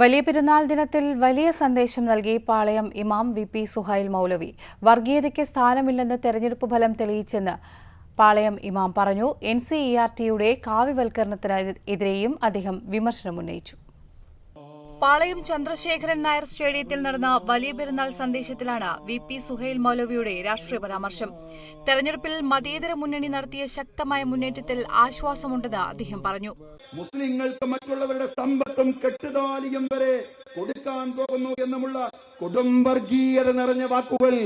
വലിയ പെരുന്നാൾ ദിനത്തിൽ വലിയ സന്ദേശം നൽകി പാളയം ഇമാം വി പി സുഹൈൽ മൗലവി. വർഗീയതയ്ക്ക് സ്ഥാനമില്ലെന്ന് തെരഞ്ഞെടുപ്പ് ഫലം തെളിയിച്ചെന്ന് പാളയം ഇമാം പറഞ്ഞു. എൻ സി ഇ ആർ ടിയുടെ കാവ്യവൽക്കരണത്തിനെതിരെയും അദ്ദേഹം വിമർശനമുന്നയിച്ചു. പാളയം ചന്ദ്രശേഖരൻ നായർ സ്റ്റേഡിയത്തിൽ നടന്ന വലിയ പെരുന്നാൾ സന്ദേശത്തിലാണ് വി പി സുഹൈൽ മൗലവിയുടെ രാഷ്ട്രീയ പരാമർശം. തെരഞ്ഞെടുപ്പിൽ മതേതര മുന്നണി നടത്തിയ ശക്തമായ മുന്നേറ്റത്തിൽ ആശ്വാസമുണ്ടെന്ന് അദ്ദേഹം പറഞ്ഞു. മുസ്ലിങ്ങൾക്ക് മറ്റുള്ളവരുടെ സമ്പത്തും കെട്ടുതാലിയും വരെ കൊടുക്കാൻ പോകുന്നു എന്നുമുള്ള കുടുംബർഗീയത നിറഞ്ഞ വാക്കുകൾ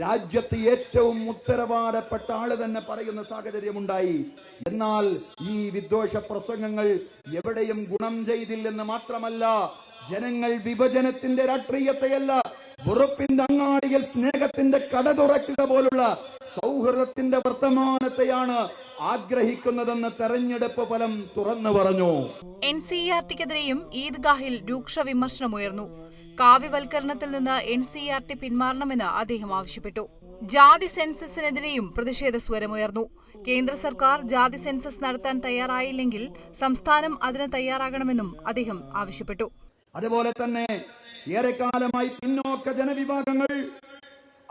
രാജ്യത്ത് ഏറ്റവും ഉത്തരവാദപ്പെട്ട ആൾ തന്നെ പറയുന്ന സാഹചര്യമുണ്ടായി. എന്നാൽ ഈ വിദ്വേഷ പ്രസംഗങ്ങൾ എവിടെയും ഗുണം ചെയ്തില്ലെന്ന് മാത്രമല്ല ജനങ്ങൾ വിഭജനത്തിന്റെ രാഷ്ട്രീയത്തെയല്ല വെറുപ്പിന്റെ അങ്ങാടിയിൽ സ്നേഹത്തിന്റെ കട തുറക്കുക പോലുള്ള സൗഹൃദത്തിന്റെ വർത്തമാനത്തെയാണ് ആഗ്രഹിക്കുന്നതെന്ന് തെരഞ്ഞെടുപ്പ് ഫലം തുറന്നു പറഞ്ഞു. എൻ സി ആർ ടിക്കെതിരെയും ഈദ്ഗാഹിൽ രൂക്ഷ വിമർശനമുയർന്നു. കാവ്യവൽക്കരണത്തിൽ നിന്ന് എൻ സി ആർ ടി പിന്മാറണമെന്ന് അദ്ദേഹം ആവശ്യപ്പെട്ടു. ജാതി സെൻസസിനെതിരെയും പ്രതിഷേധ സ്വരമുയർന്നു. കേന്ദ്ര സർക്കാർ ജാതി സെൻസസ് നടത്താൻ തയ്യാറായില്ലെങ്കിൽ സംസ്ഥാനം അതിന് തയ്യാറാകണമെന്നും അദ്ദേഹം ആവശ്യപ്പെട്ടു. അതുപോലെ തന്നെ ഏറെക്കാലമായി പിന്നോക്ക ജനവിഭാഗങ്ങൾ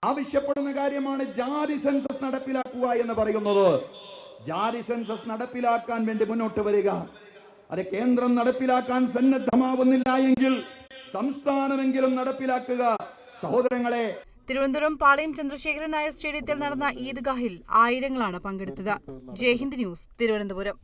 ആവശ്യപ്പെടുന്ന കാര്യമാണ് ജാതി സെൻസസ് നടപ്പിലാക്കുക എന്ന് പറയുന്നത്. ജാതി സെൻസസ് നടപ്പിലാക്കാൻ വേണ്ടി മുന്നോട്ട് വരിക. അത് കേന്ദ്രം നടപ്പിലാക്കാൻ സന്നദ്ധമാവുന്നില്ല എങ്കിൽ സംസ്ഥാനമെങ്കിലും നടപ്പിലാക്കുക. സഹോദരങ്ങളെ തിരുവനന്തപുരം പാളയം ചന്ദ്രശേഖരൻ നായർ സ്റ്റേഡിയത്തിൽ നടന്ന ഈദ്ഗാഹിൽ ആയിരങ്ങളാണ് പങ്കെടുത്തത്. ജയ്ഹിന്ദ് ന്യൂസ് തിരുവനന്തപുരം.